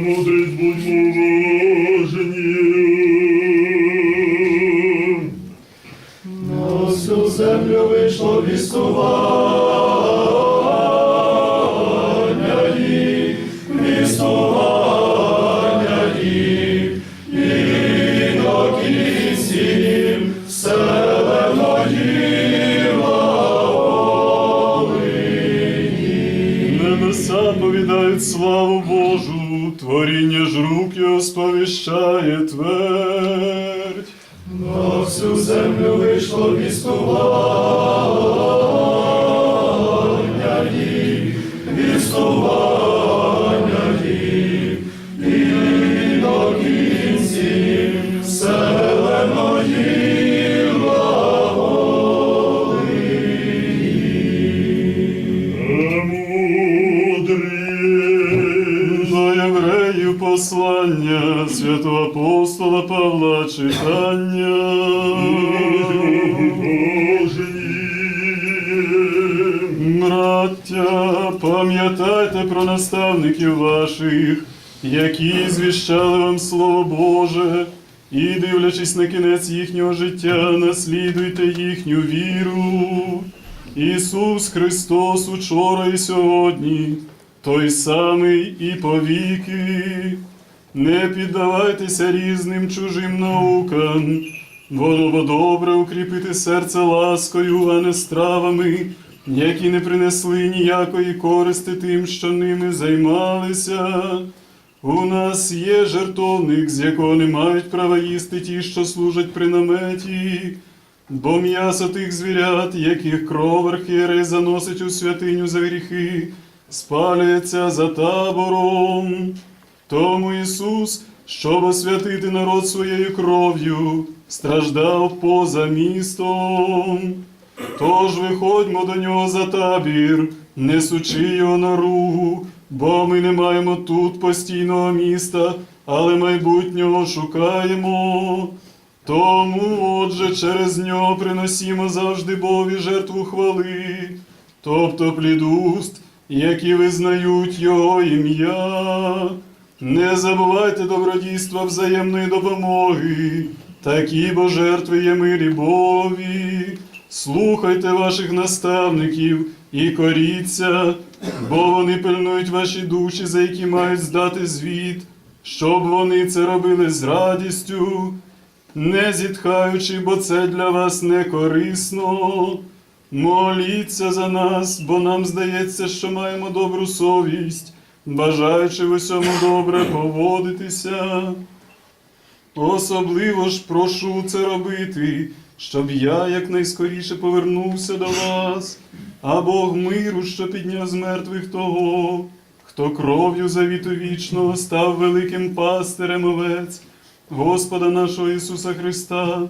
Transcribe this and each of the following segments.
Mother is сповіщає твердь. На всю землю вийшло вістування їх, вістування їх, і до кінців селено Мудрість. Послання святого апостола Павла читання. Браття, пам'ятайте про наставників ваших, які звіщали вам Слово Боже, і, дивлячись на кінець їхнього життя, наслідуйте їхню віру. Ісус Христос учора і сьогодні, той самий і повіки. Не піддавайтеся різним чужим наукам, воно бо добре укріпити серце ласкою, а не стравами, які не принесли ніякої користи тим, що ними займалися. У нас є жертовник, з якого не мають права їсти ті, що служать при наметі, бо м'ясо тих звірят, яких кров архієрей заносить у святиню за гріхи, спалюється за табором. Тому Ісус, щоб освятити народ своєю кров'ю, страждав поза містом. Тож виходьмо до нього за табір, несучи його на ругу, бо ми не маємо тут постійного міста, але майбутнього шукаємо. Тому, отже, через нього приносімо завжди Богові жертву хвали, тобто плід уст, які визнають Його ім'я. Не забувайте добродійства взаємної допомоги, такі бо жертви є мирі Богові. Слухайте ваших наставників і коріться, бо вони пильнують ваші душі, за які мають здати звіт, щоб вони це робили з радістю, не зітхаючи, бо це для вас не корисно. Моліться за нас, бо нам здається, що маємо добру совість, бажаючи в усьому добре поводитися. Особливо ж прошу це робити, щоб я якнайскоріше повернувся до вас, а Бог миру, що підняв з мертвих того, хто кров'ю завіту вічного став великим пастирем овець, Господа нашого Ісуса Христа.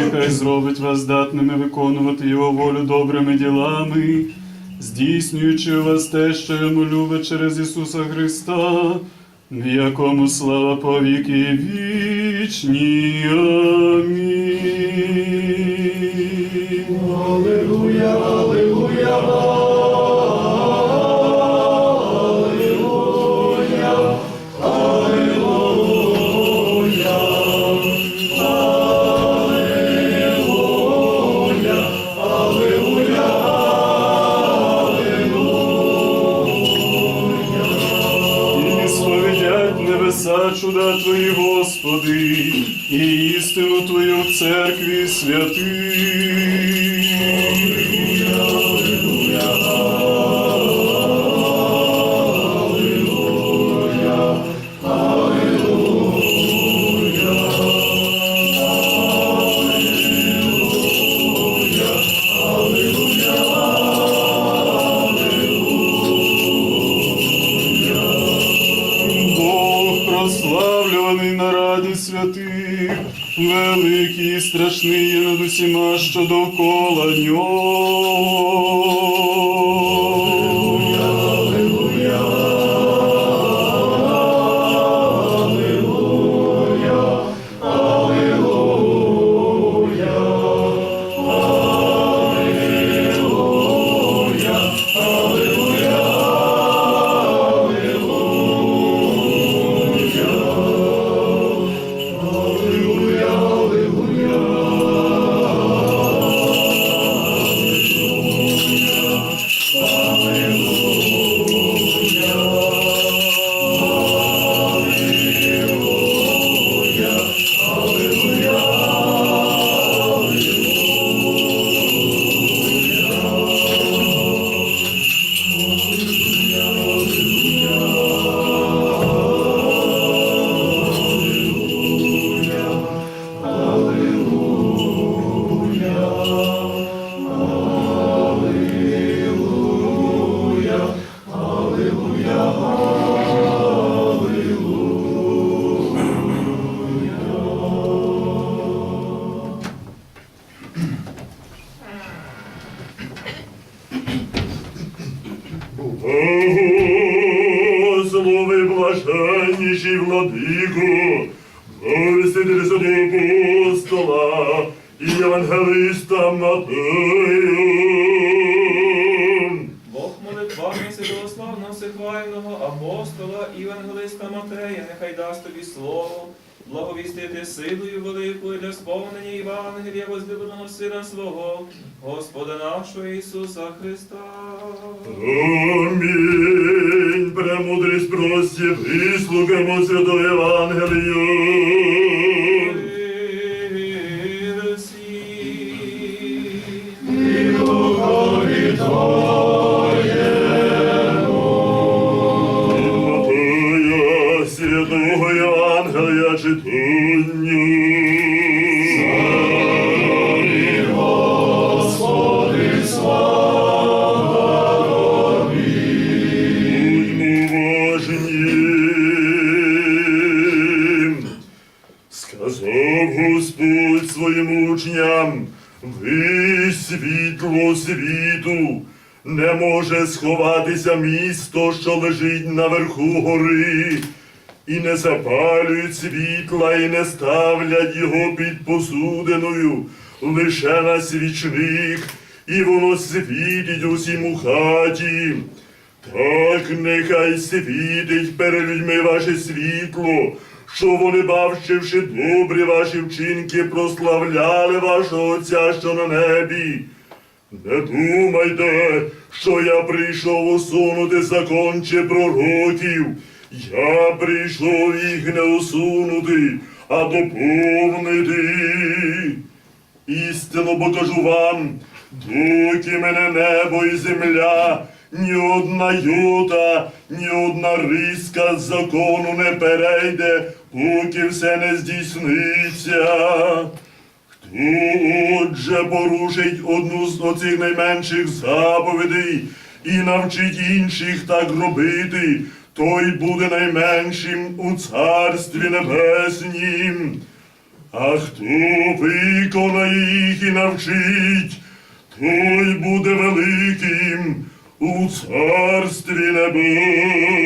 Нехай зробить вас здатними виконувати Його волю добрими ділами, здійснюючи вас те, що йому любить через Ісуса Христа, в якому слава повіки вічні. Амінь. Твою в церкві святий. Владико, благовіститель святого апостола і євангелиста Матею. Бог молитвами Святославного Всехвального апостола і Євангелиста Матея, нехай дасть тобі слово, благовістити силою великою для сповнення Євангелія возлюбленого Сина свого, Господа нашого Ісуса Христа. Амінь. Премудрість прості, слухаємо святого Євангелію. Не може сховатися місто, що лежить наверху гори, і не запалюють світла, і не ставлять його під посудиною, лише на свічник, і воно світить усім у хаті. Так нехай світить перед людьми ваше світло, що вони, бавчивши добрі ваші вчинки, прославляли вашого Отця, що на небі. Не думайте, що я прийшов усунути закон чи пророків. Я прийшов їх не усунути, а доповнити. Істину бо кажу вам, доки мене небо і земля, ні одна юта, ні одна риска з закону не перейде, поки все не здійсниться. Отже порушить одну з оцих найменших заповідей і навчить інших так робити, той буде найменшим у царстві небеснім. А хто виконає їх і навчить, той буде великим у царстві небеснім.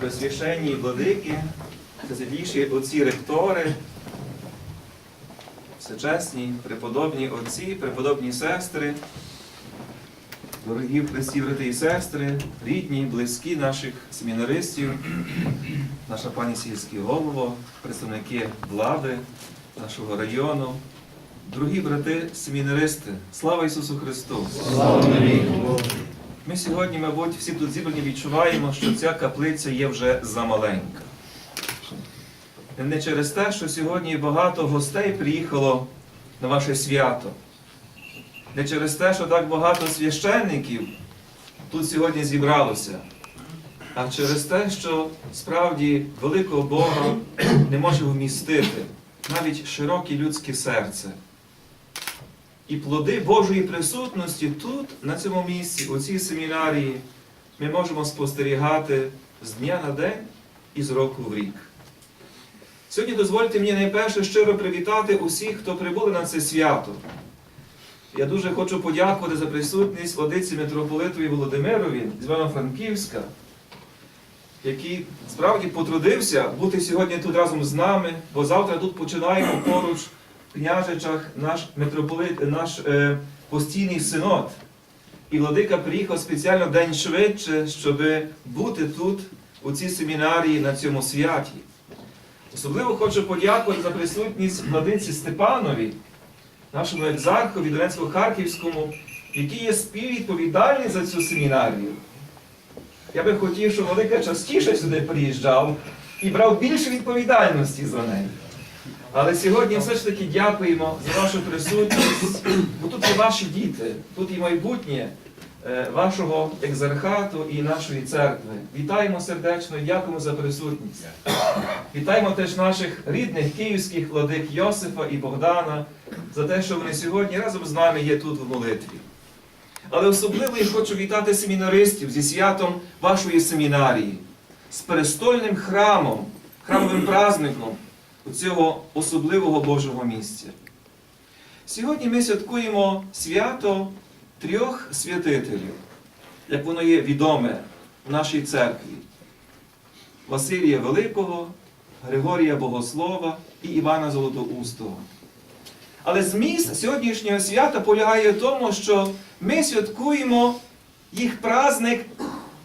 Просвященні владики, святіші отці ректори, всечесні, преподобні отці, преподобні сестри, дорогі в Христі брати і сестри, рідні, близькі наших семінаристів, наша пані сільський голово, представники влади нашого району, дорогі брати семінаристи, слава Ісусу Христу! Ми сьогодні, мабуть, всі тут зібрані відчуваємо, що ця каплиця є вже замаленька. Не через те, що сьогодні багато гостей приїхало на ваше свято. Не через те, що так багато священників тут сьогодні зібралося, а через те, що справді великого Бога не може вмістити навіть широке людське серце. І плоди Божої присутності тут, на цьому місці, у цій семінарії, ми можемо спостерігати з дня на день і з року в рік. Сьогодні дозвольте мені найперше щиро привітати усіх, хто прибули на це свято. Я дуже хочу подякувати за присутність владиці митрополитові Володимирові з Івано-Франківська, який справді потрудився бути сьогодні тут разом з нами, бо завтра тут починаємо поруч княжичах наш митрополит, наш е, постійний синод. І владика приїхав спеціально день швидше, щоб бути тут, у цій семінарії, на цьому святі. Особливо хочу подякувати за присутність владиці Степанові, нашому екзархові Донецько-Харківському, який є співвідповідальний за цю семінарію. Я би хотів, щоб Велика частіше сюди приїжджав і брав більше відповідальності за неї. Але сьогодні все ж таки дякуємо за вашу присутність, бо тут є ваші діти, тут і майбутнє е, вашого екзархату і нашої церкви. Вітаємо сердечно і дякуємо за присутність. Вітаємо теж наших рідних київських владик Йосифа і Богдана за те, що вони сьогодні разом з нами є тут в молитві. Але особливо я хочу вітати семінаристів зі святом вашої семінарії, з перестольним храмом, храмовим праздником цього особливого Божого місця. Сьогодні ми святкуємо свято трьох святителів, як воно є відоме в нашій церкві. Василія Великого, Григорія Богослова і Івана Золотоустого. Але зміст сьогоднішнього свята полягає в тому, що ми святкуємо їх праздник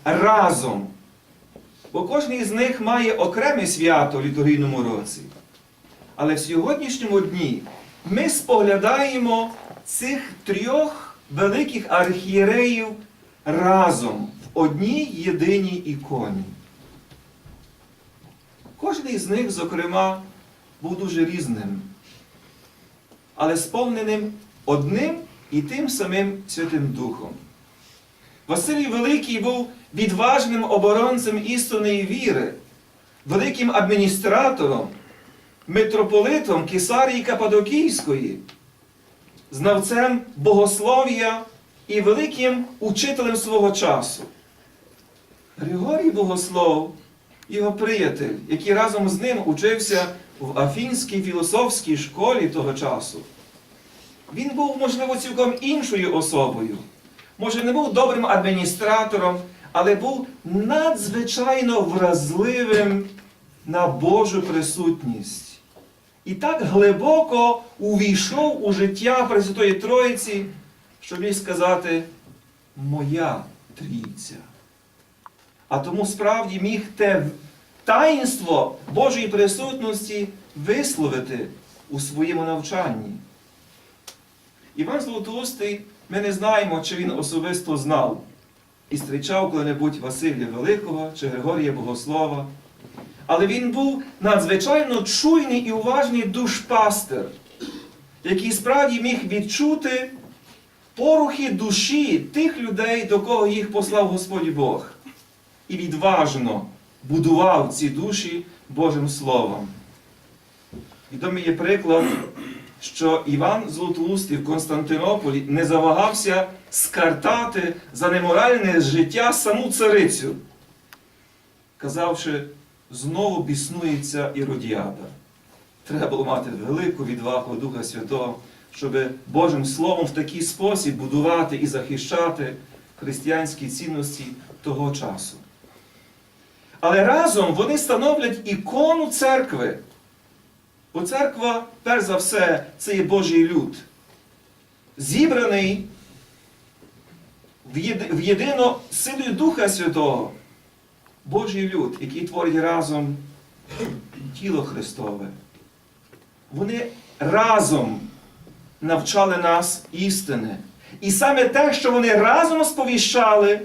разом. Бо кожен із них має окреме свято в літургійному році. Але в сьогоднішньому дні ми споглядаємо цих трьох великих архієреїв разом в одній єдиній іконі. Кожен із них, зокрема, був дуже різним, але сповненим одним і тим самим Святим Духом. Василій Великий був відважним оборонцем істинної віри, великим адміністратором, митрополитом Кесарії Кападокійської, знавцем богослов'я і великим учителем свого часу. Григорій Богослов, його приятель, який разом з ним учився в Афінській філософській школі того часу, він був, можливо, цілком іншою особою. Може, не був добрим адміністратором, але був надзвичайно вразливим на Божу присутність. І так глибоко увійшов у життя Пресвятої Троїці, що міг сказати Моя трійця. А тому справді міг те таїнство Божої присутності висловити у своєму навчанні. Іван Золотоустий, ми не знаємо, чи він особисто знав і зустрічав коли-небудь Василія Великого чи Григорія Богослова. Але він був надзвичайно чуйний і уважний душпастер, який справді міг відчути порухи душі тих людей, до кого їх послав Господь Бог. І відважно будував ці душі Божим Словом. Відомий є приклад, що Іван Золотоустий в Константинополі не завагався скартати за неморальне життя саму царицю, казавши, знову біснується Іродіада. Треба було мати велику відвагу Духа Святого, щоб Божим Словом в такий спосіб будувати і захищати християнські цінності того часу. Але разом вони становлять ікону церкви. Бо церква, перш за все, це є Божий люд, зібраний в єди- єдино силою Духа Святого. Божий люд, який творить разом тіло Христове. Вони разом навчали нас істини. І саме те, що вони разом сповіщали,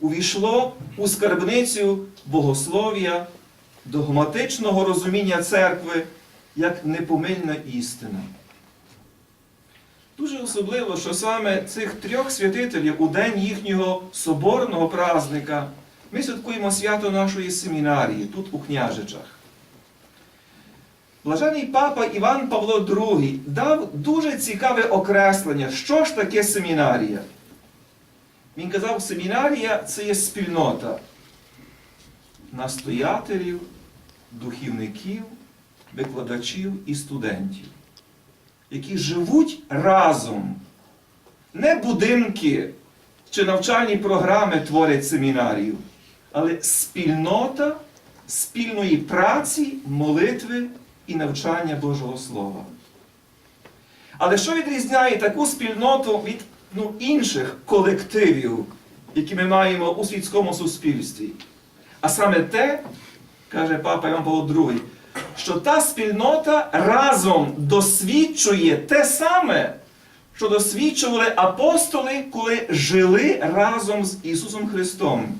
увійшло у скарбницю богослов'я, догматичного розуміння церкви як непомильна істина. Дуже особливо, що саме цих трьох святителів у день їхнього соборного празника ми святкуємо свято нашої семінарії тут у княжичах. Блажений папа Іван Павло II дав дуже цікаве окреслення, що ж таке семінарія. Він казав, семінарія це є спільнота настоятелів, духівників, викладачів і студентів, які живуть разом. Не будинки чи навчальні програми творять семінарію, але спільнота спільної праці, молитви і навчання Божого Слова. Але що відрізняє таку спільноту від ну, інших колективів, які ми маємо у світському суспільстві? А саме те, каже папа Іван Павло II, що та спільнота разом досвідчує те саме, що досвідчували апостоли, коли жили разом з Ісусом Христом.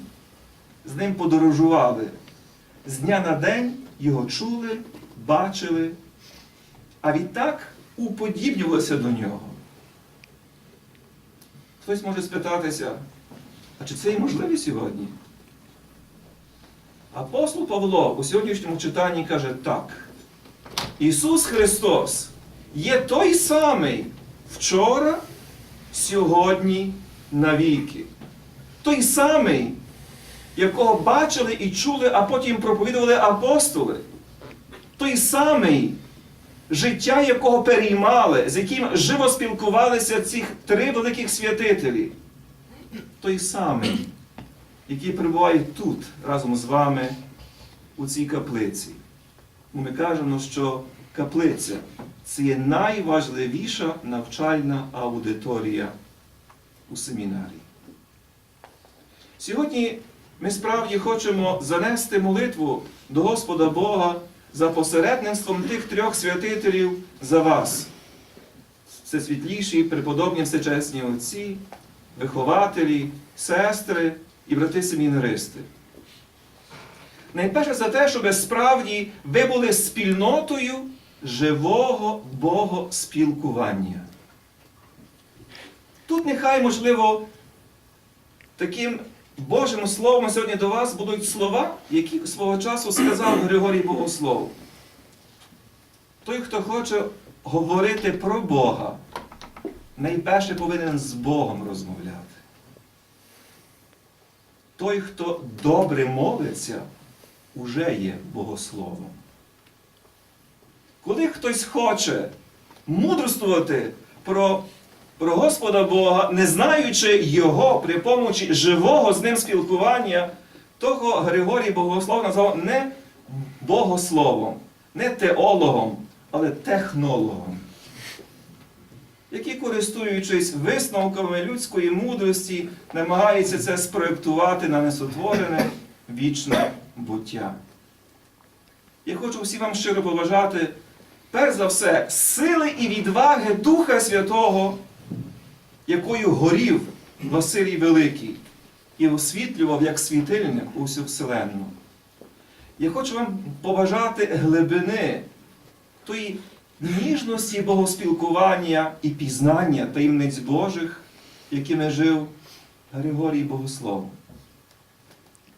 З ним подорожували. З дня на день його чули, бачили а відтак уподібнювалися до нього. Хтось може спитатися, а чи це і можливо сьогодні? Апостол Павло у сьогоднішньому читанні каже так. Ісус Христос є той самий вчора, сьогодні, навіки. Той самий, якого бачили і чули, а потім проповідували апостоли. Той самий, життя якого переймали, з яким живо спілкувалися цих три великих святителі. Той самий, який перебуває тут разом з вами у цій каплиці. Ми кажемо, що каплиця це є найважливіша навчальна аудиторія у семінарії. Сьогодні ми справді хочемо занести молитву до Господа Бога за посередництвом тих трьох святителів за вас. Всесвітліші, преподобні всечесні отці, вихователі, сестри і брати семінаристи. Найперше за те, щоб справді ви були спільнотою живого богоспілкування. Тут нехай, можливо, таким Божим словом сьогодні до вас будуть слова, які свого часу сказав Григорій Богослов. Той, хто хоче говорити про Бога, найперше повинен з Богом розмовляти. Той, хто добре молиться, уже є богословом. Коли хтось хоче мудрствувати про, про Господа Бога, не знаючи Його при помочі живого з ним спілкування, того Григорій Богослов назвав не богословом, не теологом, але технологом, який, користуючись висновками людської мудрості, намагається це спроєктувати на несотворене вічне буття. Я хочу всім вам щиро побажати, перш за все, сили і відваги Духа Святого, якою горів Василій Великий і освітлював як світильник усю Вселенну. Я хочу вам побажати глибини тої ніжності богоспілкування і пізнання таємниць Божих, якими жив Григорій Богослов.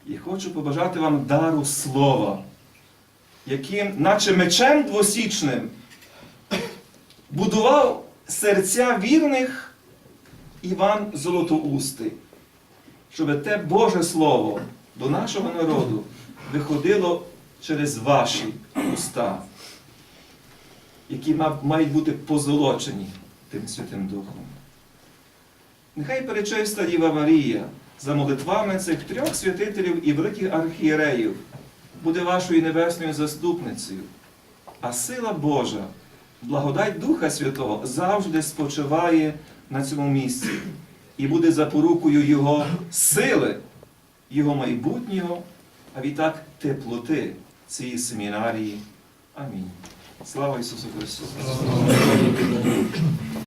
І хочу побажати вам дару слова, яким, наче мечем двосічним, будував серця вірних Іван Золотоустий, щоб те Боже Слово до нашого народу виходило через ваші уста, які мають бути позолочені тим Святим Духом. Нехай перечиста Діва Марія за молитвами цих трьох святителів і великих архієреїв буде вашою небесною заступницею, а сила Божа, благодать Духа Святого завжди спочиває на цьому місці і буде запорукою Його сили, Його майбутнього, а відтак теплоти цієї семінарії. Амінь. Слава Ісусу Христу!